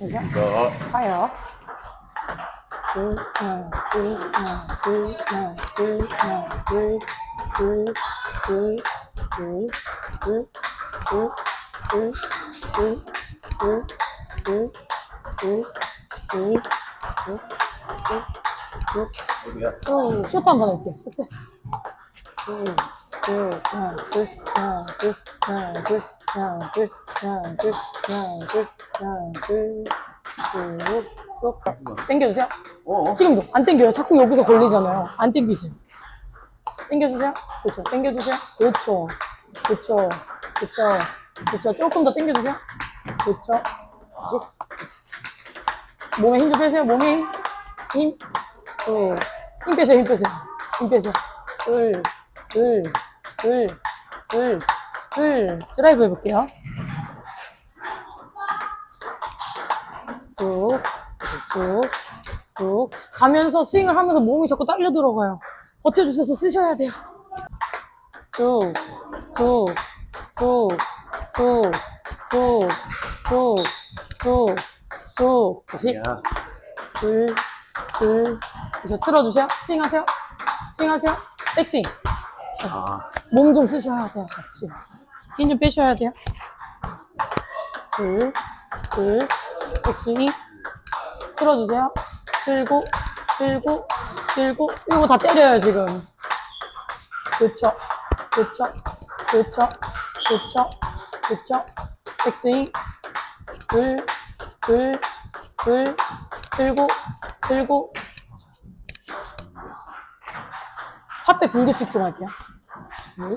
이제 가요. 쇼트 한번 할게. 쇼트. 하나, 둘, 하나, 둘, 하나, 둘, 하나, 둘, 하나, 둘, 하나, 둘. 하나, 둘, 쭉, 쭉. 당겨주세요. 어, 지금도 안 당겨요. 자꾸 여기서 걸리잖아요. 안 당기세요. 당겨주세요. 그렇죠. 당겨주세요. 그렇죠. 그렇죠. 그렇죠. 그렇죠. 조금 더 당겨주세요. 그렇죠. 몸에 힘 좀 빼세요. 몸에 힘. 힘. 둘. 힘 빼세요. 힘 빼세요. 힘 빼세요. 둘. 둘. 둘. 둘. 둘. 드라이브 해볼게요. 쭉. 쭉. 쭉 가면서 스윙을 하면서 몸이 자꾸 딸려 들어가요. 버텨주셔서 쓰셔야 돼요. 쭉, 쭉, 쭉, 쭉, 쭉, 쭉, 쭉, 쭉. 다시 야. 둘, 둘. 그래서 틀어주세요. 스윙 하세요. 스윙 하세요. 백스윙. 아, 몸좀 쓰셔야 돼요, 같이. 힘 좀 빼셔야 돼요. 둘, 둘, 백스윙. 틀어주세요. 들고, 들고, 들고. 이거 다 때려요, 지금. 그쵸, 그쵸, 그쵸, 그쵸, 그쵸. 백스윙. 둘, 둘, 둘, 들고, 들고. 핫백 불규칙 좀 할게요. 네.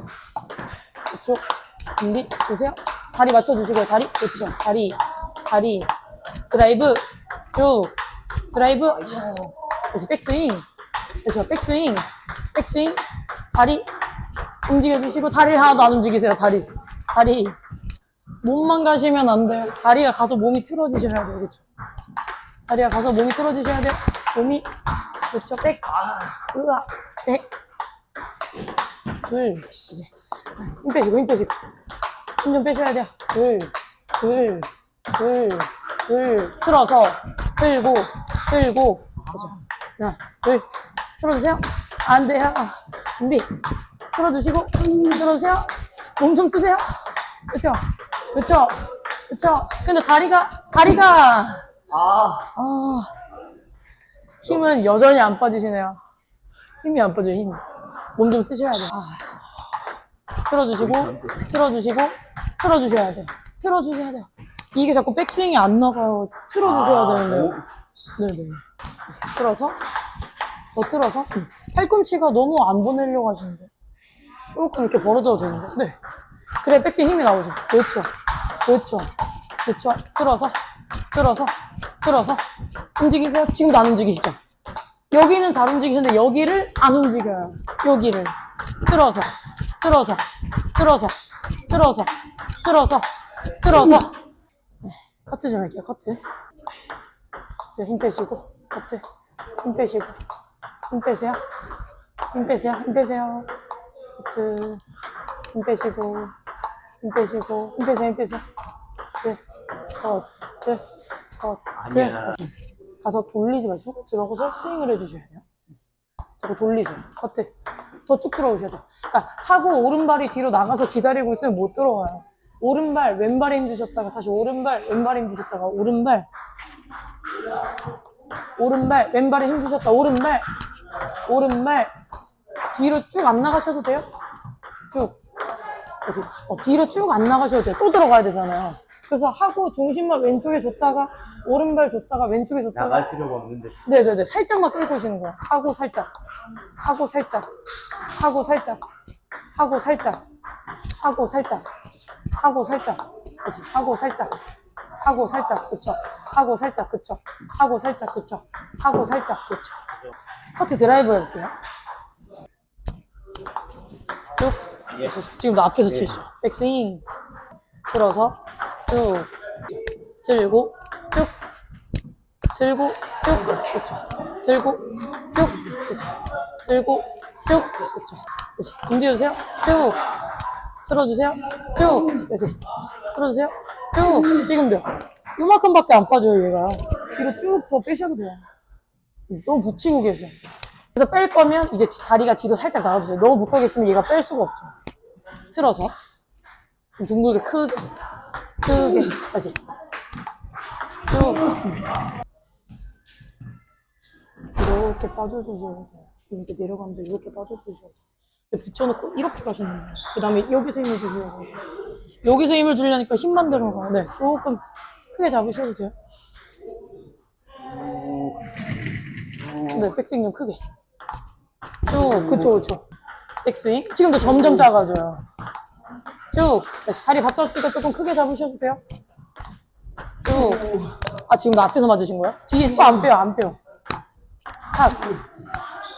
그쪽 준비 보세요 다리 맞춰주시고요 다리 그렇죠 다리 다리 드라이브. 쭉 드라이브. 어. 다시 백스윙. 그렇죠 백스윙. 백스윙. 다리. 움직여주시고 다리를 하나도 안 움직이세요 다리. 다리. 몸만 가시면 안 돼요. 다리가 가서 몸이 틀어지셔야 돼요 그렇죠 다리가 가서 몸이 틀어지셔야 돼요. 몸이. 그렇죠 백. 으아. 백. 둘, 힘 빼시고, 힘 빼시고. 힘 좀 빼셔야 돼요. 둘, 둘, 둘, 둘. 틀어서, 틀고, 틀고. 그죠. 하나, 둘. 틀어주세요. 안 돼요. 준비. 틀어주시고, 틀어주세요. 몸 좀 쓰세요. 그쵸? 그쵸? 그쵸? 근데 다리가, 다리가, 아, 아, 힘은 여전히 안 빠지시네요. 힘이 안 빠져요, 힘이. 몸좀 쓰셔야 돼요. 아. 틀어주시고, 틀어주시고, 틀어주셔야 돼요. 틀어주셔야 돼요. 이게 자꾸 백스윙이 안 나가요. 틀어주셔야 아, 되는데요. 오. 네네. 틀어서, 더 틀어서, 음. 팔꿈치가 너무 안 보내려고 하시는데. 조금 이렇게 벌어져도 되는데. 네. 그래, 백스윙 힘이 나오죠. 그렇죠. 그렇죠. 그렇죠. 틀어서, 틀어서, 틀어서. 움직이세요. 지금도 안 움직이시죠? 여기는 잘 움직이시는데 여기를 안 움직여요. 여기를. 틀어서, 틀어서, 틀어서, 틀어서, 틀어서, 틀어서. 네, 커트 좀 할게요, 커트. 커트 힘 빼시고, 커트. 힘 빼시고, 힘 빼세요. 힘 빼세요, 힘 빼세요. 커트. 힘 빼시고, 힘 빼시고, 힘 빼세요, 힘 빼세요. 네, 커트, 커트. 아니야. 가서 돌리지 마시고 들어가서 스윙을 해주셔야 돼요. 저거 돌리세요. 커트. 더 쭉 들어오셔야 돼요. 그러니까 하고 오른발이 뒤로 나가서 기다리고 있으면 못 들어와요. 오른발, 왼발에 힘 주셨다가 다시 오른발, 왼발에 힘 주셨다가 오른발, 오른발, 왼발에 힘 주셨다. 오른발, 오른발. 뒤로 쭉 안 나가셔도 돼요. 쭉. 어, 뒤로 쭉 안 나가셔도 돼요. 또 들어가야 되잖아요. 그래서 하고 중심만 왼쪽에 줬다가 오른발 줬다가 왼쪽에 줬다가 나갈 필요가 없는데. 네네네. 살짝만 끌고 오시는 거야 하고 살짝. 하고 살짝. 하고 살짝. 하고 살짝. 하고 살짝 하고 살짝 그치 하고 살짝 하고 살짝 그쵸 하고 살짝 그쵸 하고 살짝 그쵸 하고 살짝 그쵸 커트 드라이브 해볼게요 쭉 예스. 지금도 앞에서 치시죠. 백스윙. 들어서 쭉 들고 쭉 들고 쭉 그렇죠. 들고 쭉 그렇죠. 들고 쭉 그렇죠. 그렇죠. 움직여주세요. 쭉 틀어주세요. 쭉 그렇지. 틀어주세요. 쭉 지금도 요만큼밖에 안 빠져요, 얘가. 뒤로 쭉 더 빼셔도 돼요. 너무 붙이고 계세요. 그래서 뺄 거면 이제 뒤- 다리가 뒤로 살짝 나와주세요. 너무 붙어 계시면 얘가 뺄 수가 없죠. 틀어서. 둥글게 크게. 크게. 다시. 쭉. 이렇게 빠져주셔야 돼요. 이렇게 내려가면서 이렇게 빠져주셔야 돼요. 붙여놓고 이렇게 가시는 거예요. 그 다음에 여기서 힘을 주셔야 돼요. 여기서 힘을 주려니까 힘만 들어가요. 네, 조금 크게 잡으셔도 돼요. 네, 백스윙 좀 크게. 쭉, 그쵸, 그쵸. 백스윙. 지금도 점점 작아져요. 쭉. 다시 다리 때 조금 크게 잡으셔도 돼요. 쭉. 아, 지금도 앞에서 맞으신 거예요? 뒤에 또 안 빼요, 안 빼요. 탁.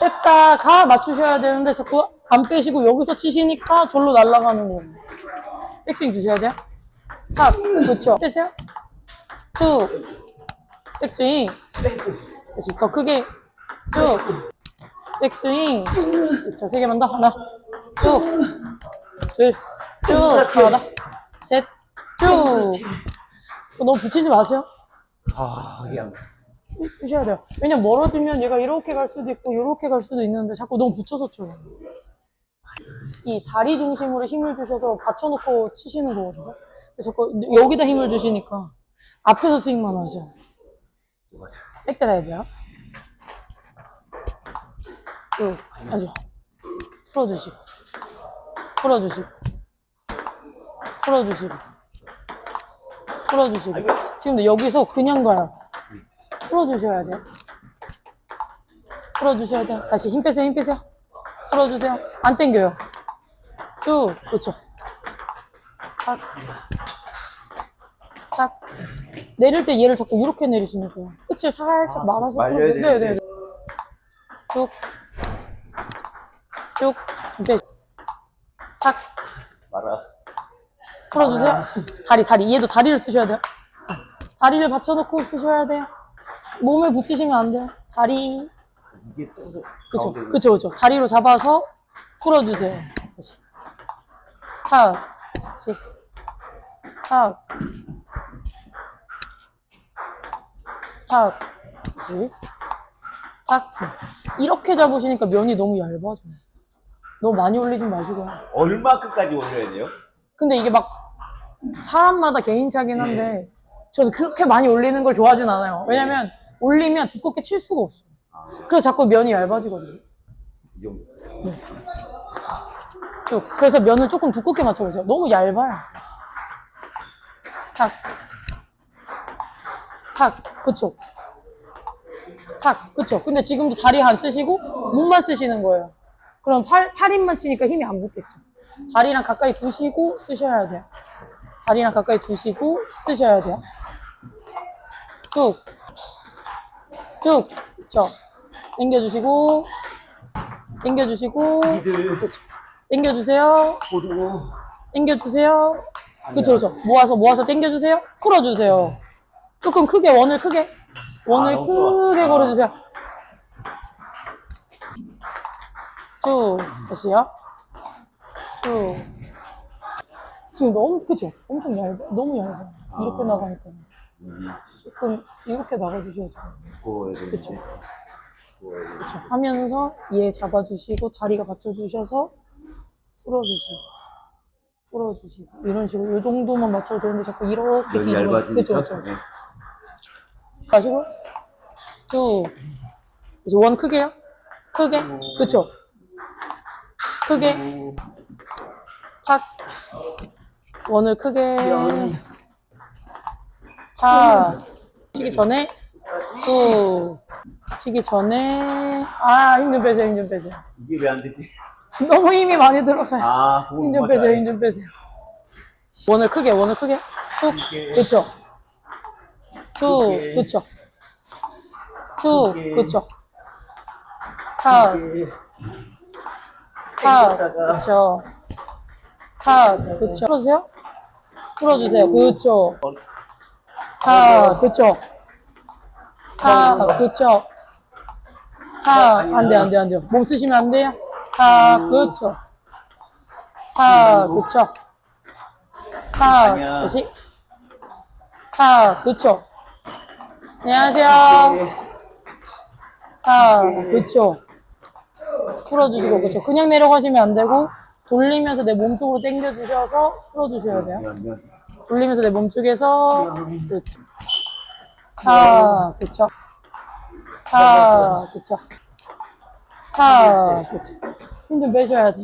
뺐다, 가 맞추셔야 되는데 자꾸 안 빼시고 여기서 치시니까 절로 날아가는 거예요. 백스윙 주셔야 돼요. 탁. 그쵸. 빼세요. 쭉. 백스윙. 다시 더 크게. 쭉. 백스윙. 그쵸. 세 개만 더. 하나. 쭉. 둘. 쭉. 하나. 셋. 쭉. 너무 붙이지 마세요. 아, 이게 안 주셔야 돼요. 왜냐면 멀어지면 얘가 이렇게 갈 수도 있고 이렇게 갈 수도 있는데 자꾸 너무 붙여서 쳐요. 이 다리 중심으로 힘을 주셔서 받쳐놓고 치시는 거거든요. 그래서 여기다 힘을 주시니까 앞에서 스윙만 하죠. 맞아. 백 들어야 돼요. 쭉, 아주 풀어주시고, 풀어주시고, 풀어주시고, 풀어주시고. 지금도 여기서 그냥 가요. 풀어주셔야 돼요. 풀어주셔야 돼요. 다시 힘 빼세요, 힘 빼세요. 풀어주세요. 안 땡겨요. 쭉, 그렇죠. 착, 착. 내릴 때 얘를 자꾸 이렇게 내리시는 거예요. 끝을 살짝 말아서. 말려야 풀어주세요. 되는데. 네네네. 쭉, 쭉, 이제 착. 말아. 풀어주세요. 다리, 다리. 얘도 다리를 쓰셔야 돼요. 다리를 받쳐놓고 쓰셔야 돼요. 몸에 붙이시면 안 돼요. 다리. 이게 또 그쵸, 가운데 그쵸, 그쵸. 다리로 잡아서 풀어주세요. 다시. 탁. 다시. 탁. 탁. 다시. 탁. 이렇게 잡으시니까 면이 너무 얇아져요. 너무 많이 올리지 마시고요. 얼마큼까지 올려야 돼요? 근데 이게 막 사람마다 개인차긴 한데 저는 그렇게 많이 올리는 걸 좋아하진 않아요. 왜냐면 올리면 두껍게 칠 수가 없어요. 그래서 자꾸 면이 얇아지거든요. 이 정도. 쭉. 그래서 면을 조금 두껍게 맞춰보세요. 너무 얇아요. 탁. 탁. 그쵸. 탁. 그쵸. 근데 지금도 다리 안 쓰시고 몸만 쓰시는 거예요. 그럼 팔, 팔힘만 치니까 힘이 안 붙겠죠. 다리랑 가까이 두시고 쓰셔야 돼요. 다리랑 가까이 두시고 쓰셔야 돼요. 쭉. 쭉. 그쵸. 당겨주시고, 당겨주시고, 니들 그쵸. 당겨주세요. 보고 당겨주세요. 그쵸, 그쵸. 모아서, 모아서 당겨주세요. 풀어주세요. 조금 크게, 원을 크게. 원을 아, 너무 좋아. 크게 아. 걸어주세요. 쭉. 다시요. 쭉. 지금 너무, 그쵸? 엄청 얇아. 너무 얇아. 이렇게 아. 나가니까. 이 조금, 이렇게 나가주셔야 돼요. 구워야 되는데. 그쵸. 구워야 되는데. 그쵸. 하면서 얘 잡아주시고 다리가 받쳐주셔서 풀어주시고 풀어주시고 이런 식으로 이 정도만 맞춰도 되는데 자꾸 이렇게 면이 뒤집어- 얇아지니까. 그쵸 그쵸 네. 가시고 쭉 이제 원 크게요 크게 그쵸 크게 탁 원을 크게 탁 치기 전에 쭉 치기 전에 아 힘 좀 빼세요 힘 좀 빼세요 이게 왜 안 되지? 너무 힘이 많이 들어가요 아, 힘 좀. 빼세요, 힘 좀 빼세요. 원을 크게, 원을 크게. 쭉, 크게. 그쵸. 쭉, 크게. 그쵸. 쭉, 크게. 그쵸. 탁, 탁, 땡겼다가. 그쵸. 탁, 그쵸. 풀어주세요. 풀어주세요. 그쵸. 탁, 그쵸. 탁, 그쵸. 탁, 안 돼, 안 돼, 안 돼요. 몸 쓰시면 안 돼요. 탁, 그쵸. 탁, 그쵸. 탁, 아니야. 다시. 자, 그렇죠. 안녕하세요. 자, 그렇죠. 풀어주시고, 그렇죠. 그냥 내려가시면 안 되고, 돌리면서 내 몸쪽으로 당겨주셔서 풀어주셔야 돼요. 돌리면서 내 몸쪽에서, 그렇죠. 자, 그렇죠. 자, 그렇죠. 자, 그렇죠. 힘 좀 빼셔야 돼.